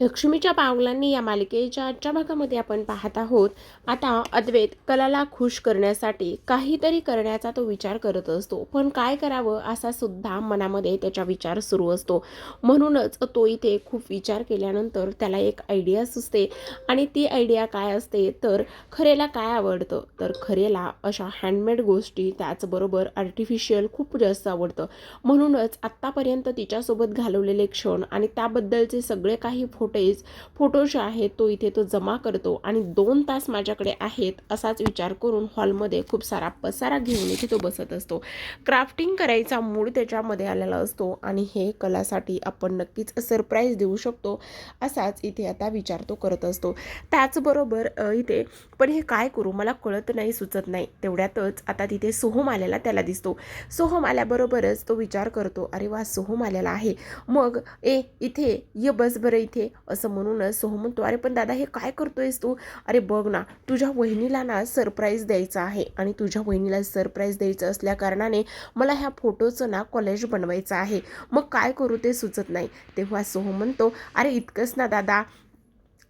लक्ष्मीच्या पावलांनी या मालिकेच्या आजच्या भागामध्ये आपण पाहत आहोत. आता अद्वैत कलाला खुश करण्यासाठी काहीतरी करण्याचा तो विचार करत असतो. पण काय करावं असा सुद्धा मनामध्ये त्याचा विचार सुरू असतो. म्हणूनच तो इथे खूप विचार केल्यानंतर त्याला एक आयडिया सुचते. आणि ती आयडिया काय असते? तर खरेला काय आवडतं? तर खरेला अशा हँडमेड गोष्टी त्याचबरोबर आर्टिफिशियल खूप जास्त आवडतं. म्हणूनच आत्तापर्यंत तिच्यासोबत घालवलेले क्षण आणि त्याबद्दलचे सगळे काही फुटेज फोटो जो आहेत तो इथे तो जमा करतो आणि दोन तास माझ्याकडे आहेत असाच विचार करून हॉलमध्ये खूप सारा पसारा घेऊन इथे तो बसत असतो. क्राफ्टिंग करायचा मूड त्याच्यामध्ये आलेला असतो आणि हे कलासाठी आपण नक्कीच सरप्राईज देऊ शकतो असाच इथे आता विचार तो करत असतो. त्याचबरोबर इथे पण हे काय करू मला कळत नाही सुचत नाही. तेवढ्यातच आता तिथे सोहम आलेला त्याला दिसतो. सोहम आल्याबरोबरच तो विचार करतो अरे वा सोहम आलेला आहे. मग ए इथे ये बस बरं इथे. असं म्हणूनच सोहम म्हणतो अरे पण दादा हे काय करतोयस तू? अरे बघ ना तुझ्या वहिनीला ना सरप्राईज द्यायचं आहे आणि तुझ्या वहिनीला सरप्राईज द्यायचं असल्या कारणाने मला ह्या फोटोचं ना कॉलेज बनवायचं आहे. मग काय करू ते सुचत नाही. तेव्हा सोहम म्हणतो अरे इतकंच ना दादा.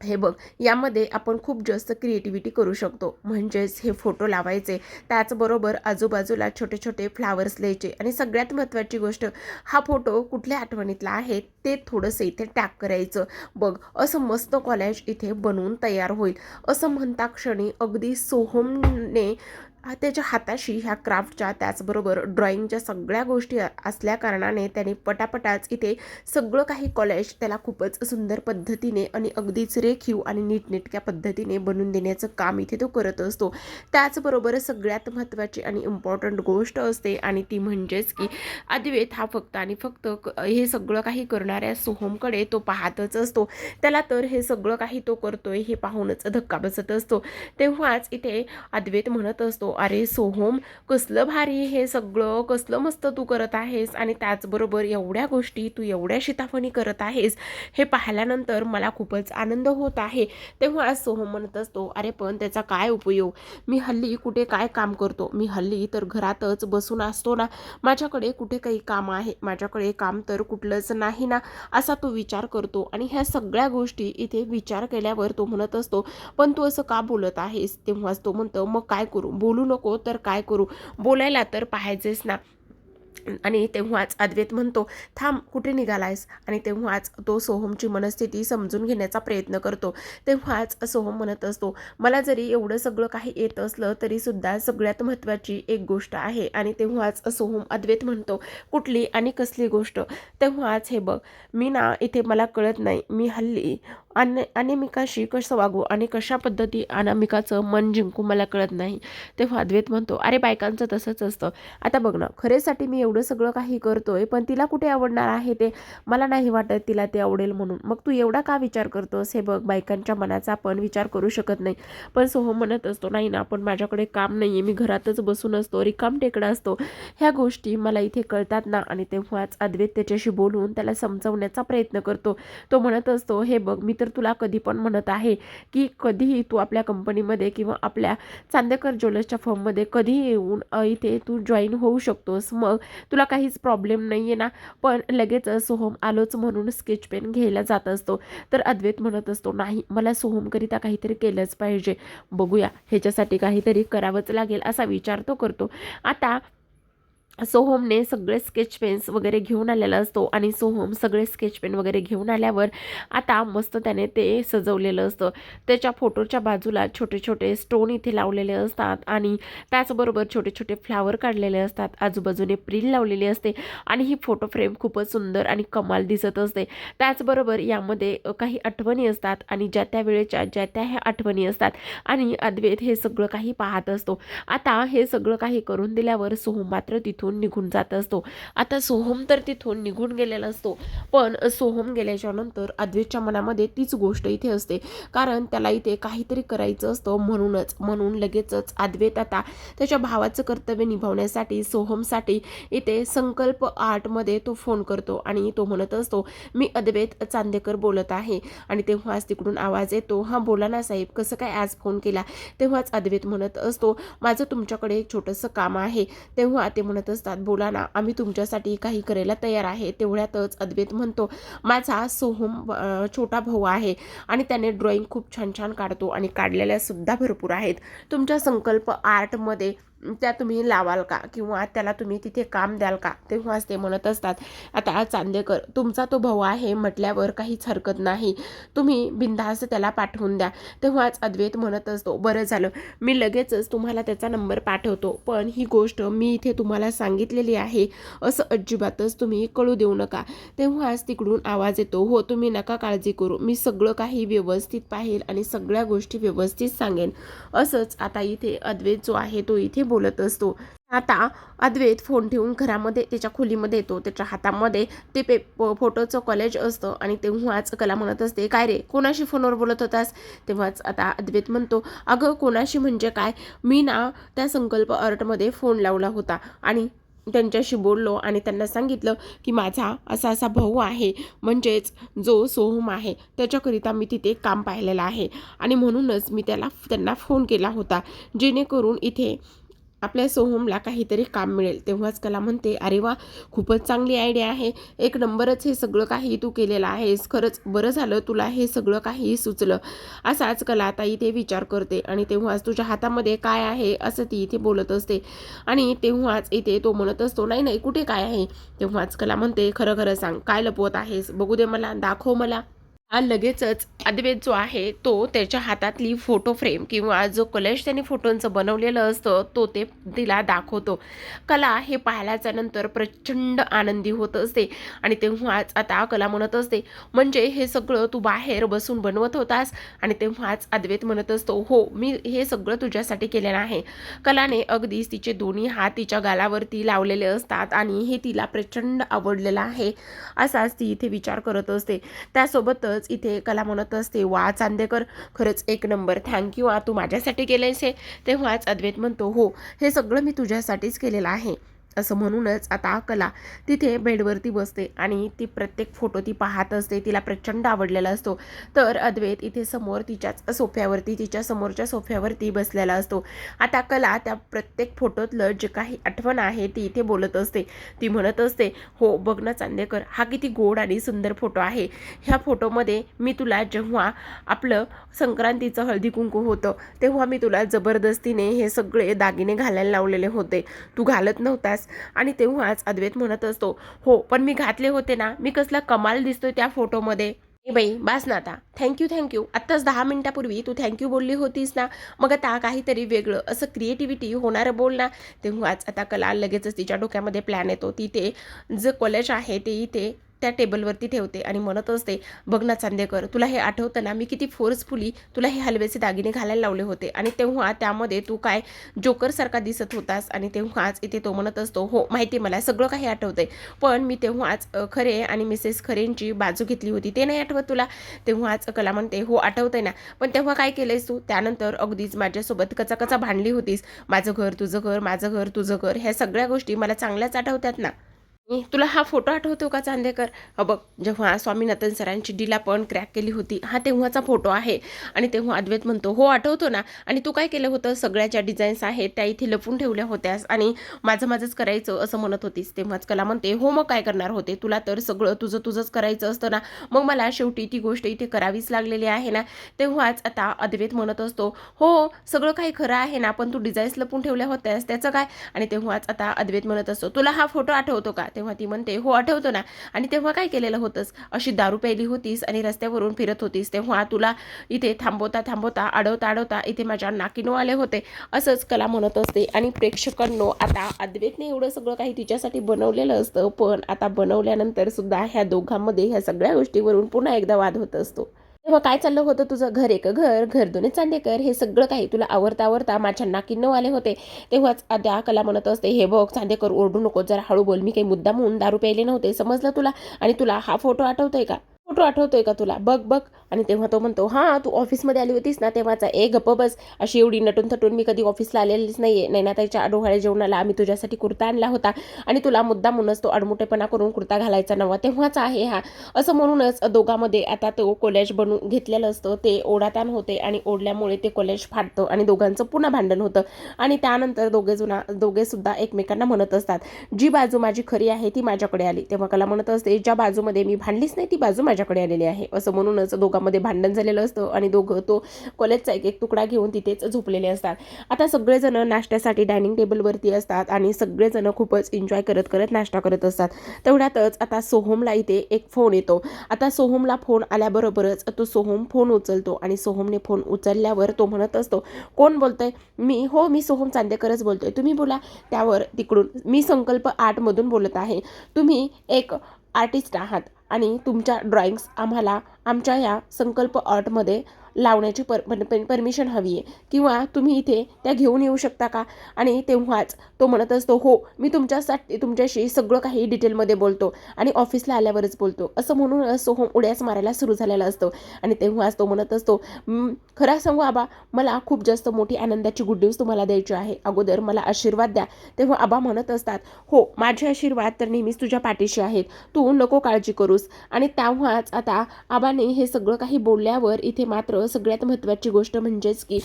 हे बघ यामध्ये आपण खूप जास्त क्रिएटिव्हिटी करू शकतो. म्हणजेच हे फोटो लावायचे. त्याचबरोबर आजूबाजूला छोटे छोटे फ्लावर्स लिहायचे. आणि सगळ्यात महत्त्वाची गोष्ट हा फोटो कुठल्या आठवणीतला आहे ते थोडंसं इथे टॅग करायचं. बघ असं मस्त कॉलेज इथे बनवून तयार होईल. असं म्हणता क्षणी अगदी सोहमने त्याच्या हाताशी ह्या क्राफ्टच्या त्याचबरोबर ड्रॉइंगच्या सगळ्या गोष्टी असल्या कारणाने त्याने पटापटाच इथे सगळं काही कॉलेज त्याला खूपच सुंदर पद्धतीने आणि अगदीच रेखीव आणि नीटनेटक्या पद्धतीने बनवून देण्याचं काम इथे तो करत असतो. त्याचबरोबर सगळ्यात महत्त्वाची आणि इम्पॉर्टंट गोष्ट असते आणि ती म्हणजेच की अद्वैत हा फक्त आणि फक्त क- हे सगळं काही करणाऱ्या सोहमकडे तो पाहतच असतो. त्याला तर हे सगळं काही तो करतोय हे पाहूनच धक्का बसत असतो. तेव्हाच इथे अद्वैत म्हणत असतो अरे सोहम कसलं भारी हे सगळं कसलं मस्त तू करत आहेस आणि त्याचबरोबर एवढ्या गोष्टी तू एवढ्या शिताफणी करत आहेस हे पाहिल्यानंतर मला खूपच आनंद होत आहे. तेव्हा सोहम म्हणत असतो अरे पण त्याचा काय उपयोग? मी हल्ली कुठे काय काम करतो? मी हल्ली तर घरातच बसून असतो ना. माझ्याकडे कुठे काही काम आहे? माझ्याकडे काम तर कुठलंच नाही ना. असा तो विचार करतो आणि ह्या सगळ्या गोष्टी इथे विचार केल्यावर तो म्हणत असतो पण तू असं का बोलत आहेस? तेव्हाच तो म्हणतो मग काय करू? बोलू नको तर काय करू? बोलायला तर पाहिजेच ना. आणि तेव्हाच अद्वैत म्हणतो थांब कुठे निघालायस? आणि तेव्हाच तो सोहमची मनस्थिती समजून घेण्याचा प्रयत्न करतो. तेव्हाच सोहम म्हणत असतो मला जरी एवढं सगळं काही येत असलं तरीसुद्धा सगळ्यात महत्त्वाची एक गोष्ट आहे. आणि तेव्हाच सोहम अद्वैत म्हणतो कुठली आणि कसली गोष्ट? तेव्हाच हे बघ मी ना इथे मला कळत नाही. मी हल्ली आणि अनामिकाशी कसं वागू आणि कशा पद्धती अनामिकाचं मन जिंकू मला कळत नाही. तेव्हा अद्वैत म्हणतो अरे बायकांचं तसंच असतं. आता बघ ना खरेसाठी मी एवढं सगळं काही करतोय पण तिला कुठे आवडणार आहे ते? मला नाही वाटत तिला ते आवडेल म्हणून. मग तू एवढा का विचार करतोस? हे बघ बायकांच्या मनाचा आपण विचार करू शकत नाही. पण सोहम म्हणत असतो नाही ना पण माझ्याकडे काम नाही आहे मी घरातच बसून असतो रिकाम टेकडा असतो. ह्या गोष्टी मला इथे कळतात ना आणि तेव्हाच अद्वैत त्याच्याशी बोलून त्याला समजवण्याचा प्रयत्न करतो. तो म्हणत असतो हे बघ मी तर तुला कधी पण म्हणत आहे की कधीही तू आपल्या कंपनीमध्ये किंवा आपल्या चांदेकर ज्वेलर्सच्या फर्ममध्ये कधीही येऊन इथे तू जॉईन होऊ शकतोस. मग तुला काहीच प्रॉब्लेम नाही आहे ना? पण लगेच सोहम आलोच म्हणून स्केच पेन घ्यायला जात असतो. तर अद्वैत म्हणत असतो नाही मला सोहमकरिता काहीतरी केलंच पाहिजे. बघूया ह्याच्यासाठी काहीतरी करावंच लागेल असा विचार तो करतो. आता सोहमने सगळे स्केच पेन्स वगैरे घेऊन आलेला असतो आणि सोहम सगळे स्केच पेन वगैरे घेऊन आल्यावर आता मस्त त्याने ते सजवलेलं असतं. त्याच्या फोटोच्या बाजूला छोटे छोटे स्टोन इथे लावलेले असतात आणि त्याचबरोबर छोटे छोटे फ्लावर काढलेले असतात. आजूबाजूने प्रिल लावलेली असते आणि ही फोटो फ्रेम खूपच सुंदर आणि कमाल दिसत असते. त्याचबरोबर यामध्ये काही आठवणी असतात आणि ज्या त्या वेळेच्या ज्या त्या ह्या आठवणी असतात आणि अद्वैत हे सगळं काही पाहत असतो. आता हे सगळं काही करून दिल्यावर सोहम मात्र तिथून निघून जात असतो. आता सोहम तर तिथून निघून गेलेला असतो. पण सोहम गेल्याच्यानंतर अद्वैतच्या मनामध्ये तीच गोष्ट इथे असते. कारण त्याला इथे काहीतरी करायचं असतं म्हणूनच म्हणून लगेचच अद्वैत आता त्याच्या भावाचं कर्तव्य निभावण्यासाठी सोहमसाठी इथे संकल्प आर्टमध्ये तो फोन करतो आणि तो म्हणत असतो मी अद्वैत चांदेकर बोलत आहे. आणि तेव्हाच तिकडून आवाज येतो हां बोला ना साहेब कसं काय आज फोन केला? तेव्हाच अद्वैत म्हणत असतो माझं तुमच्याकडे एक छोटंसं काम आहे. तेव्हा ते म्हणत असतात. बोला ना आम्ही तुमच्यासाठी काही करायला तयार आहे. तेवढ्यातच अद्वैत म्हणतो माझा सोहम छोटा भाऊ आहे आणि त्याने ड्रॉइंग खूप छान छान काढतो आणि काढलेल्या सुद्धा भरपूर आहेत. तुमच्या संकल्प आर्टमध्ये त्या तुम्ही लावाल का? किंवा त्याला तुम्ही तिथे काम द्याल का? तेव्हाच ते म्हणत असतात आता चांदेकर तुमचा तो भाऊ आहे म्हटल्यावर काहीच हरकत नाही. तुम्ही बिनधास्त त्याला पाठवून द्या. तेव्हाच अद्वैत म्हणत असतो बरं झालं मी लगेचच तुम्हाला त्याचा नंबर पाठवतो. पण ही गोष्ट मी इथे तुम्हाला सांगितलेली आहे असं अजिबातच तुम्ही कळू देऊ नका. तेव्हाच तिकडून आवाज येतो हो तुम्ही नका काळजी करू. मी सगळं काही व्यवस्थित पाहिल आणि सगळ्या गोष्टी व्यवस्थित सांगेन. असंच आता इथे अद्वैत जो आहे तो इथे बोलत असतो. आता अद्वैत फोन ठेवून घरामध्ये त्याच्या खोलीमध्ये येतो. त्याच्या हातामध्ये ते पे फोटोचं कॉलेज असतं आणि तेव्हाच कला म्हणत असते काय रे कोणाशी फोनवर बोलत होतास? तेव्हाच आता अद्वैत म्हणतो अगं कोणाशी म्हणजे काय? मी ना त्या संकल्प आर्टमध्ये फोन लावला होता आणि त्यांच्याशी बोललो आणि त्यांना सांगितलं की माझा असा असा भाऊ आहे. म्हणजेच जो सोहम आहे त्याच्याकरिता मी तिथे काम पाहिलेलं आहे. आणि म्हणूनच मी त्याला त्यांना फोन केला होता. जेणेकरून इथे आपल्या सोहमला काहीतरी काम मिळेल. तेव्हाच कला म्हणते अरे वा खूपच चांगली आयडिया आहे. एक नंबरच हे सगळं काही तू केलेलं आहेस. खरंच बरं झालं तुला हे सगळं काही सुचलं. असाच कला आता इथे विचार करते आणि तेव्हाच तुझ्या हातामध्ये काय आहे असं ती इथे बोलत असते. आणि तेव्हाच इथे तो म्हणत असतो नाही नाही कुठे काय आहे? तेव्हाच कला म्हणते खरं खरं सांग. काय लपवत आहेस? बघू दे मला दाखव मला. हा लगेचच अद्वैत जो आहे तो त्याच्या हातातली फोटो फ्रेम किंवा जो कलश त्याने फोटोंचं बनवलेलं असतं तो ते तिला दाखवतो. कला हे पाहिल्याच्या नंतर प्रचंड आनंदी होत असते आणि तेव्हाच आता कला म्हणत असते. म्हणजे हे सगळं तू बाहेर बसून बनवत होतास आणि तेव्हाच अद्वैत म्हणत असतो हो मी हे सगळं तुझ्यासाठी केलेलं आहे. कलाने अगदीच तिचे दोन्ही हात तिच्या गालावरती लावलेले असतात आणि हे तिला प्रचंड आवडलेलं आहे असाच ती इथे विचार करत असते. त्यासोबतच इथे कला म्हणत असते वा चांदेकर खरंच एक नंबर. थँक्यू आ तू माझ्यासाठी केलंयस हे. तेव्हाच अद्वैत म्हणतो हो हे सगळं मी तुझ्यासाठीच केलेलं आहे. असं म्हणूनच आता कला तिथे बेडवरती बसते आणि ती प्रत्येक फोटो ती पाहत असते तिला प्रचंड आवडलेला असतो. तर अद्वैत इथे समोर तिच्याच सोफ्यावरती तिच्या समोरच्या सोफ्यावरती बसलेला असतो. आता कला त्या प्रत्येक फोटोतलं जे काही आठवण आहे ती इथे बोलत असते. ती म्हणत असते हो बघ ना चांदेकर हा किती गोड आणि सुंदर फोटो आहे. ह्या फोटोमध्ये मी तुला जेव्हा आपलं संक्रांतीचं हळदी कुंकू होतं तेव्हा मी तुला जबरदस्तीने हे सगळे दागिने घालायला लावलेले होते. तू घालत नव्हतास. आणि तेव्हाच अद्वैत म्हणत असतो हो पण मी घातले होते ना मी कसला कमाल दिसतोय त्या फोटोमध्ये. बाई बास ना आता. थँक्यू थँक्यू आत्ताच दहा मिनिटापूर्वी तू थँक्यू बोलली होतीस ना. मग आता काहीतरी वेगळं असं क्रिएटिव्हिटी होणारं बोल ना. तेव्हाच आता कला लगेचच तिच्या डोक्यामध्ये प्लॅन येतो. ती ते जे कॉलेज आहे ते इथे त्या टेबलवरती ठेवते आणि म्हणत असते बघ ना चांदेकर तुला हे आठवतं ना मी किती फोर्सफुली तुला हे हलव्याचे दागिने घालायला लावले होते आणि तेव्हा त्यामध्ये तू काय जोकरसारखा दिसत होतास आणि तेव्हाच इथे तो म्हणत असतो हो माहिती आहे मला सगळं काही आठवतंय. पण मी तेव्हाच खरे आणि मिसेस खरेंची बाजू घेतली होती ते नाही आठवत तुला? तेव्हाच कला म्हणते हो आठवतंय ना. पण तेव्हा काय केलंयस तू? त्यानंतर अगदीच माझ्यासोबत कचा कचा भांडली होतीस. माझं घर तुझं घर माझं घर तुझं घर ह्या सगळ्या गोष्टी मला चांगल्याच आठवतात ना. तुला हा फोटो आठवतो का चांदेकर? बघ जेव्हा स्वामीनाथन सरांची डीला पण क्रॅक केली होती हा तेव्हाचा फोटो आहे. आणि तेव्हा अद्वैत म्हणतो हो आठवतो ना. आणि तू काय केलं होतं? सगळ्या ज्या डिझाईन्स आहेत त्या इथे लपून ठेवल्या होत्यास आणि माझं माझंच करायचं असं म्हणत होतीस. तेव्हाच कला म्हणते हो मग काय करणार होते? तुला तर सगळं तुझं तुझंच करायचं असतं ना. मग मला शेवटी ती गोष्ट इथे करावीच लागलेली आहे ना. तेव्हाच आता अद्वैत म्हणत असतो हो सगळं काही खरं आहे ना पण तू डिझाईन्स लपून ठेवल्या होत्यास त्याचं काय? आणि तेव्हाच आता अद्वैत म्हणत असतो तुला हा फोटो आठवतो का? तेव्हा ती म्हणते हो आठवतो ना. आणि तेव्हा काय केलेलं होतंस? अशी दारू प्यायली होतीस आणि रस्त्यावरून फिरत होतीस. तेव्हा तुला इथे थांबवता थांबवता अडवता अडवता इथे माझ्या नाकीनो आले होते. असंच कला म्हणत असते. आणि प्रेक्षकांनो आता अद्वैतने एवढं सगळं काही तिच्यासाठी बनवलेलं असतं पण आता बनवल्यानंतर सुद्धा ह्या दोघांमध्ये ह्या सगळ्या गोष्टीवरून पुन्हा एकदा वाद होत असतो. तेव्हा काय चाललं होतं तुझं घर एक घर घर दोन्ही चांदेकर हे सगळं काही तुला आवडता आवडता माझ्या नाकीनं आले होते. तेव्हाच त्या कला म्हणत असते हे बघ चांदेकर ओरडू नको जरा हळू बोल मी काही मुद्दा म्हणून दारू प्यायले नव्हते समजलं तुला? आणि तुला हा फोटो आठवतोय का? फोटो आठवतोय का तुला? बघ बघ. आणि तेव्हा तो म्हणतो हां तू ऑफिसमध्ये आली होतीस ना तेव्हाचा ए गप्प बस. अशी एवढी नटून थटून मी कधी ऑफिसला आलेलीच नाही आहे नैनाताईच्या आडोहाळ्या जेवणाला आम्ही तुझ्यासाठी कुर्ता आणला होता. आणि तुला मुद्दा म्हणूनच तो अडमुटेपणा करून कुर्ता घालायचा नवा तेव्हाच आहे हा. असं म्हणूनच दोघांमध्ये आता तो कॉलेज बनवून घेतलेलं असतं. ते ओढाताण होते आणि ओढल्यामुळे ते कॉलेज फाटतं आणि दोघांचं पुन्हा भांडण होतं. आणि त्यानंतर दोघे जुना दोघेसुद्धा एकमेकांना म्हणत असतात जी बाजू माझी खरी आहे ती माझ्याकडे आली. तेव्हा कला म्हणत असते ज्या बाजूमध्ये मी भांडलीच नाही ती बाजू माझ्याकडे आलेली आहे. असं म्हणूनच दोघांमध्ये भांडण झालेलं असतं आणि दोघं तो कॉलेजचा एक एक तुकडा घेऊन तिथेच झोपलेले असतात. आता सगळेजण नाश्त्यासाठी डायनिंग टेबलवरती असतात आणि सगळेजण खूपच एन्जॉय करत करत नाश्ता करत असतात. तेवढ्यातच आता सोहमला इथे एक फोन येतो. आता सोहमला फोन आल्याबरोबरच तो सोहम फोन उचलतो आणि सोहमने फोन उचलल्यावर तो म्हणत असतो कोण बोलतंय? मी हो मी सोहम चांदेकरच बोलतोय. तुम्ही बोला. त्यावर तिकडून मी संकल्प आर्टमधून बोलत आहे. तुम्ही एक आर्टिस्ट आहात. आणि तुमच्या ड्रॉइंग्स आम्हाला आमच्या या संकल्प आर्टमध्ये लावण्याची पर म्हणजे परमिशन हवी आहे. किंवा तुम्ही इथे त्या घेऊन येऊ शकता का? आणि तेव्हाच तो म्हणत असतो हो मी तुमच्यासाठी तुमच्याशी सगळं काही डिटेलमध्ये बोलतो आणि ऑफिसला आल्यावरच बोलतो. असं म्हणून सोहम हो, उड्याच मारायला सुरू झालेला असतो. आणि तेव्हाच तो म्हणत असतो खरा खरं सांगू आबा मला खूप जास्त मोठी आनंदाची गुड न्यूज तुम्हाला द्यायची आहे. अगोदर मला आशीर्वाद द्या. तेव्हा आबा म्हणत असतात हो माझे आशीर्वाद तर नेहमीच तुझ्या पाठीशी आहेत. तू नको काळजी करूस. आणि तेव्हाच आता आबाने हे सगळं काही बोलल्यावर इथे मात्र सगळ्यात महत्त्वाची गोष्ट म्हणजेच की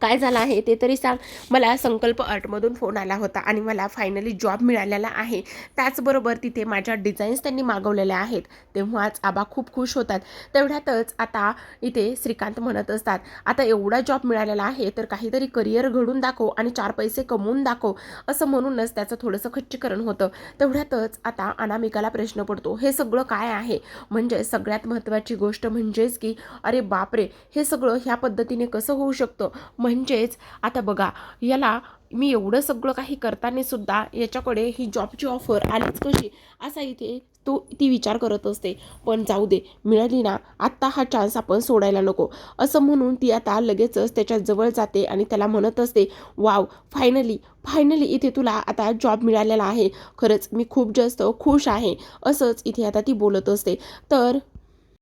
काय झालं आहे ते तरी सांग. मला संकल्प आर्टमधून फोन आला होता आणि मला फायनली जॉब मिळालेला आहे. त्याचबरोबर तिथे माझ्या डिझाईन्स त्यांनी मागवलेल्या आहेत. तेव्हाच आबा खूप खुश होतात. तेवढ्यातच आता इथे श्रीकांत म्हणत असतात आता एवढा जॉब मिळालेला आहे तर काहीतरी करिअर घडून दाखव आणि चार पैसे कमवून दाखव. असं म्हणूनच त्याचं थोडंसं खच्चीकरण होतं. तेवढ्यातच आता अनामिकाला प्रश्न पडतो हे सगळं काय आहे? म्हणजे सगळ्यात महत्त्वाची गोष्ट म्हणजेच की अरे बापरे हे सगळं ह्या पद्धतीने कसं होऊ शकतं? म्हणजेच आता बघा याला मी एवढं सगळं काही करताना सुद्धा याच्याकडे ही जॉबची ऑफर आलीच कशी? असा इथे तो ती विचार करत असते. पण जाऊ दे मिळाली ना आत्ता हा चान्स आपण सोडायला नको. असं म्हणून ती आता लगेचच त्याच्याजवळ जाते आणि त्याला म्हणत असते वाव फायनली फायनली इथे तुला आता जॉब मिळालेला आहे. खरंच मी खूप जास्त खुश आहे. असंच इथे आता ती बोलत असते. तर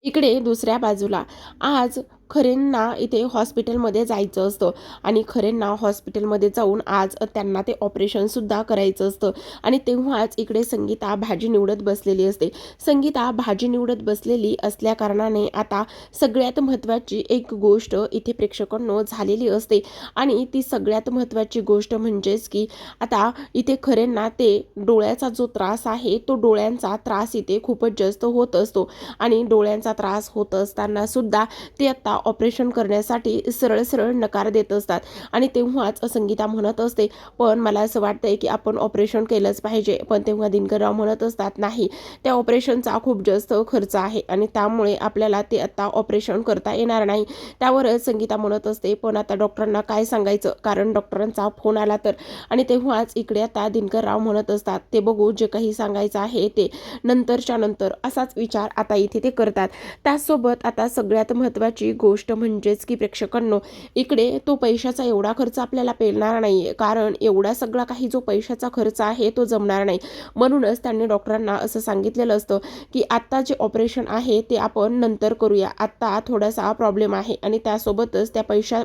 इकडे दुसऱ्या बाजूला आज खरेंना इथे हॉस्पिटलमध्ये जायचं असतं. आणि खरेंना हॉस्पिटलमध्ये जाऊन आज त्यांना ते ऑपरेशनसुद्धा करायचं असतं. आणि तेव्हाच इकडे संगीता भाजी निवडत बसलेली असते. संगीता भाजी निवडत बसलेली असल्या कारणाने आता सगळ्यात महत्त्वाची एक गोष्ट इथे प्रेक्षकांनो झालेली असते. आणि ती सगळ्यात महत्त्वाची गोष्ट म्हणजेच की आता इथे खरेंना ते डोळ्याचा जो त्रास आहे तो डोळ्यांचा त्रास इथे खूपच जास्त होत असतो. आणि डोळ्यांचा त्रास होत असताना सुद्धा ते आता ऑपरेशन करण्यासाठी सरळ सरळ नकार देत असतात. आणि तेव्हाच संगीता म्हणत असते पण मला असं वाटतंय की आपण ऑपरेशन केलंच पाहिजे. पण तेव्हा दिनकरराव म्हणत असतात नाही त्या ऑपरेशनचा खूप जास्त खर्च आहे आणि त्यामुळे आपल्याला ते आता ऑपरेशन करता येणार नाही. त्यावरच संगीता म्हणत असते पण आता डॉक्टरांना काय सांगायचं? कारण डॉक्टरांचा फोन आला तर. आणि तेव्हाच इकडे आता दिनकरराव म्हणत असतात ते बघू जे काही सांगायचं आहे ते नंतरच्या नंतर. असाच विचार आता इथे ते करतात. त्याचसोबत आता सगळ्यात महत्त्वाची गोष्ट म्हणजेच की प्रेक्षकांनो इकडे तो पैशाचा एवढा खर्च आपल्याला पेलणार नाही. कारण एवढा सगळा काही जो पैशाचा खर्च आहे तो जमणार नाही. म्हणूनच त्यांनी डॉक्टरांना असं सांगितलेलं असतं की आत्ता जे ऑपरेशन आहे ते आपण नंतर करूया. आत्ता थोडासा प्रॉब्लेम आहे आणि त्यासोबतच त्या पैशा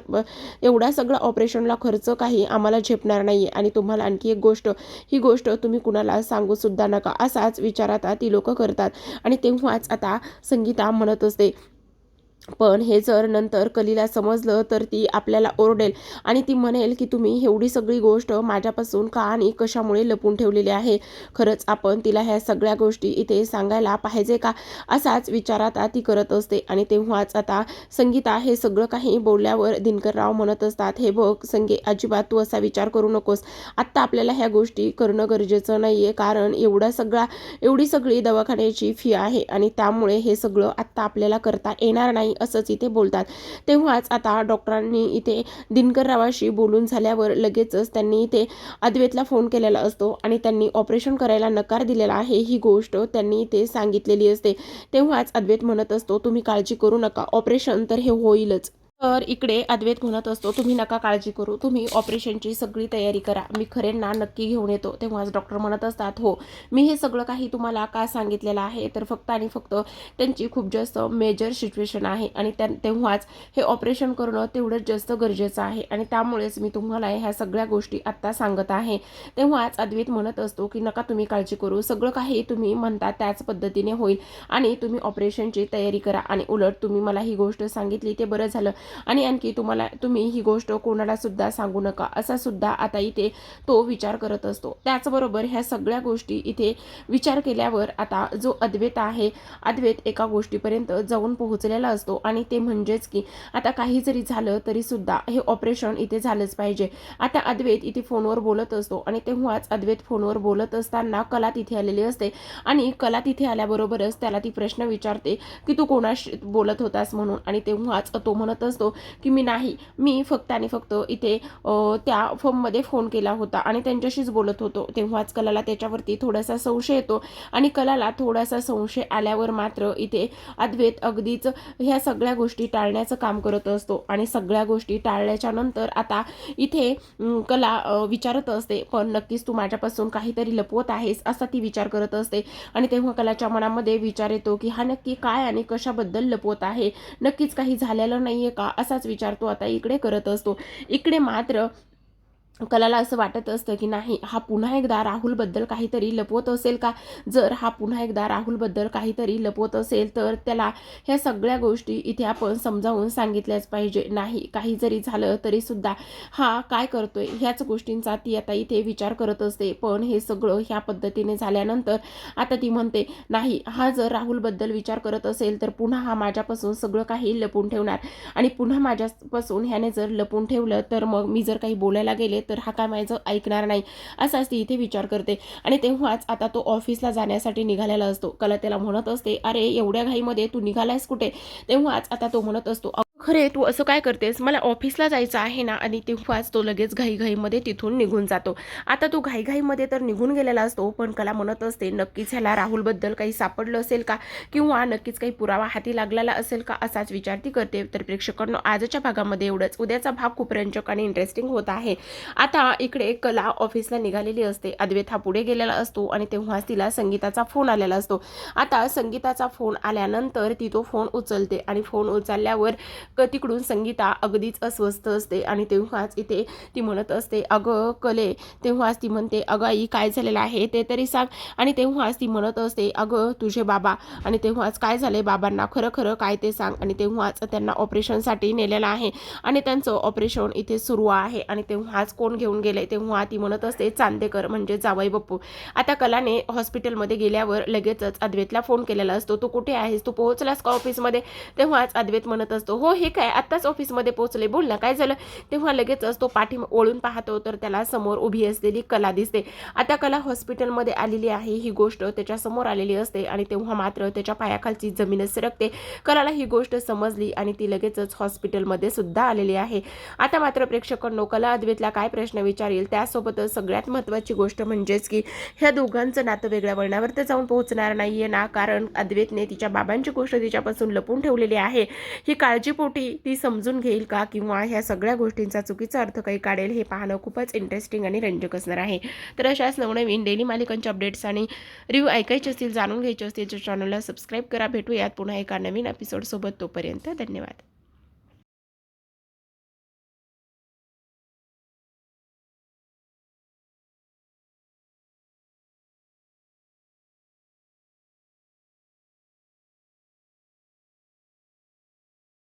एवढा सगळा ऑपरेशनला खर्च काही आम्हाला झेपणार नाही आणि तुम्हाला आणखी एक गोष्ट ही गोष्ट तुम्ही कुणाला सांगूसुद्धा नका. असाच विचार आता ती लोक करतात. आणि तेव्हाच आता संगीता म्हणत असते पण हे जर नंतर कलीला समजलं तर ती आपल्याला ओरडेल. आणि ती म्हणेल की तुम्ही एवढी सगळी गोष्ट माझ्यापासून का आणि कशामुळे लपून ठेवलेली आहे? खरंच आपण तिला ह्या सगळ्या गोष्टी इथे सांगायला पाहिजे का? असाच विचार आता ती करत असते. आणि तेव्हाच आता संगीता हे सगळं काही बोलल्यावर दिनकरराव म्हणत असतात हे बघ संगे अजिबात तू असा विचार करू नकोस. आत्ता आपल्याला ह्या गोष्टी करणं गरजेचं नाही आहे कारण एवढा सगळा एवढी सगळी दवाखान्याची फी आहे आणि त्यामुळे हे सगळं आत्ता आपल्याला करता येणार नाही. असंच इथे बोलतात. तेव्हाच आता डॉक्टरांनी इथे दिनकररावाशी बोलून झाल्यावर लगेचच त्यांनी इथे अद्वेतला फोन केलेला असतो आणि त्यांनी ऑपरेशन करायला नकार दिलेला आहे ही गोष्ट त्यांनी इथे सांगितलेली असते. तेव्हाच अद्वैत म्हणत असतो तुम्ही काळजी करू नका ऑपरेशन तर हे होईलच. तर इकडे अद्वैत म्हणत असतो तुम्ही नका काळजी करू तुम्ही ऑपरेशनची सगळी तयारी करा. मी खरेंना नक्की घेऊन येतो. तेव्हाच डॉक्टर म्हणत असतात हो मी हे सगळं काही तुम्हाला का सांगितलेलं आहे? तर फक्त आणि फक्त त्यांची खूप जास्त मेजर सिच्युएशन आहे आणि त्या तेव्हाच हे ऑपरेशन करणं तेवढंच जास्त गरजेचं आहे आणि त्यामुळेच मी तुम्हाला ह्या सगळ्या गोष्टी आत्ता सांगत आहे. तेव्हाच अद्वैत म्हणत असतो की नका तुम्ही काळजी करू सगळं काही तुम्ही म्हणता त्याच पद्धतीने होईल आणि तुम्ही ऑपरेशनची तयारी करा आणि उलट तुम्ही मला ही गोष्ट सांगितली ते बरं झालं. आणि आणखी तुम्हाला तुम्ही ही गोष्ट कोणालासुद्धा सांगू नका असा सुद्धा आता इथे तो विचार करत असतो. त्याचबरोबर ह्या सगळ्या गोष्टी इथे विचार केल्यावर आता जो अद्वैत आहे अद्वैत एका गोष्टीपर्यंत जाऊन पोहोचलेला असतो आणि ते म्हणजेच की आता काही जरी झालं तरीसुद्धा हे ऑपरेशन इथे झालंच पाहिजे. आता अद्वैत इथे फोनवर बोलत असतो आणि तेव्हाच अद्वैत फोनवर बोलत असताना कला तिथे आलेली असते आणि कला तिथे आल्याबरोबरच त्याला ती प्रश्न विचारते की तू कोणाशी बोलत होतास म्हणून आणि तेव्हाच तो म्हणत असतो की मी नाही मी फक्त आणि फक्त इथे त्या फर्ममध्ये फोन केला होता आणि त्यांच्याशीच बोलत होतो. तेव्हाच कलाला त्याच्यावरती थोडासा संशय येतो आणि कलाला थोडासा संशय आल्यावर मात्र इथे अद्वैत अगदीच ह्या सगळ्या गोष्टी टाळण्याचं काम करत असतो आणि सगळ्या गोष्टी टाळल्याच्या नंतर आता इथे कला विचारत असते पण नक्कीच तू माझ्यापासून काहीतरी लपवत आहेस असा ती विचार करत असते. आणि तेव्हा कलाच्या मनामध्ये विचार येतो की हा नक्की काय आणि कशाबद्दल लपवत आहे? नक्कीच काही झालेलं नाहीये का? असाच विचार तो आता इकडे करत असतो. इकडे मात्र कलाला असं वाटत असतं की नाही हा पुन्हा एकदा राहुलबद्दल काहीतरी लपवत असेल का? जर हा पुन्हा एकदा राहुलबद्दल काहीतरी लपवत असेल तर त्याला ह्या सगळ्या गोष्टी इथे आपण समजावून सांगितल्याच पाहिजे. नाही काही जरी झालं तरी सुद्धा हा काय करतोय ह्याच गोष्टींचा ती आता इथे विचार करत असते. पण हे सगळं ह्या पद्धतीने झाल्यानंतर आता ती म्हणते नाही हा जर राहुलबद्दल विचार करत असेल तर पुन्हा हा माझ्यापासून सगळं काही लपून ठेवणार. आणि पुन्हा माझ्यापासून ह्याने जर लपून ठेवलं तर मग मी जर काही बोलायला गेले तर हा काय माझं ऐकणार नाही असाच ती इथे विचार करते. आणि तेव्हाच आता तो ऑफिसला जाण्यासाठी निघालेला असतो. कला त्याला म्हणत असते अरे एवढ्या घाईमध्ये तू निघालायस कुठे? तेव्हाच आता तो म्हणत असतो खरे तू असं काय करतेस? मला ऑफिसला जायचं आहे ना. आणि तेव्हाच तो लगेच घाईघाईमध्ये तिथून निघून जातो. आता तो घाईघाईमध्ये तर निघून गेलेला असतो पण कला म्हणत असते नक्कीच ह्याला राहुलबद्दल काही सापडलं असेल का? किंवा नक्कीच काही पुरावा हाती लागलेला असेल का? असाच विचार ती करते. तर प्रेक्षकांना आजच्या भागामध्ये एवढंच. उद्याचा भाग खूप रंजक आणि इंटरेस्टिंग होत आहे. आता इकडे कला ऑफिसला निघालेली असते. अद्वैत हा पुढे गेलेला असतो आणि तेव्हाच तिला संगीताचा फोन आलेला असतो. आता संगीताचा फोन आल्यानंतर ती तो फोन उचलते आणि फोन उचलल्यावर क तिकडून संगीता अगदीच अस्वस्थ असते आणि तेव्हाच इथे ती म्हणत असते अगं कले. तेव्हाच ती म्हणते अगं आई काय झालेलं आहे ते तरी सांग. आणि तेव्हाच ती म्हणत असते अगं तुझे बाबा. आणि तेव्हाच काय झाले बाबांना? खरं खरं काय ते सांग. आणि तेव्हाच त्यांना ऑपरेशनसाठी नेलेलं आहे. आणि त्यांचं ऑपरेशन इथे सुरू आहे. आणि तेव्हाच कोण घेऊन गेले तेव्हा ती म्हणत असते चांदेकर म्हणजे जावई बप्पू. आता कलाने हॉस्पिटलमध्ये गेल्यावर लगेचच अद्वैतला फोन केलेला असतो तू कुठे आहेस? तू पोहोचलास का ऑफिसमध्ये? तेव्हाच अद्वैत म्हणत असतो हो हे काय आत्ताच ऑफिसमध्ये पोहोचले. बोल ना काय झालं? तेव्हा लगेचच तो पाठी ओळून पाहतो तर त्याला समोर उभी असलेली कला दिसते. आता कला हॉस्पिटलमध्ये आलेली आहे. ही गोष्ट त्याच्यासमोर आलेली असते आणि तेव्हा मात्र त्याच्या पायाखालची जमीनच सरकते. कलाला ही गोष्ट समजली आणि ती लगेचच हॉस्पिटलमध्ये सुद्धा आलेली आहे. आता मात्र प्रेक्षकांनो कला अद्वेतला काय प्रश्न विचारेल? त्यासोबतच सगळ्यात महत्त्वाची गोष्ट म्हणजेच की ह्या दोघांचं नातं वेगळ्या वळणावर तर जाऊन पोहोचणार नाहीये ना कारण अद्वैतने तिच्या बाबांची गोष्ट तिच्यापासून लपून ठेवलेली आहे. ही काळजीपूर्ण ती समजून घेईल का? किंवा ह्या सगळ्या गोष्टींचा चुकीचा अर्थ काही काढेल हे पाहणं खूपच इंटरेस्टिंग आणि रंजक असणार आहे. तर अशाच नवनवीन डेली मालिकांचे अपडेट्स आणि रिव्ह्यू ऐकायचे असतील जाणून घ्यायचे असतील तर चॅनलला सबस्क्राईब करा. भेटूयात पुन्हा एका नवीन एपिसोडसोबत तोपर्यंत धन्यवाद.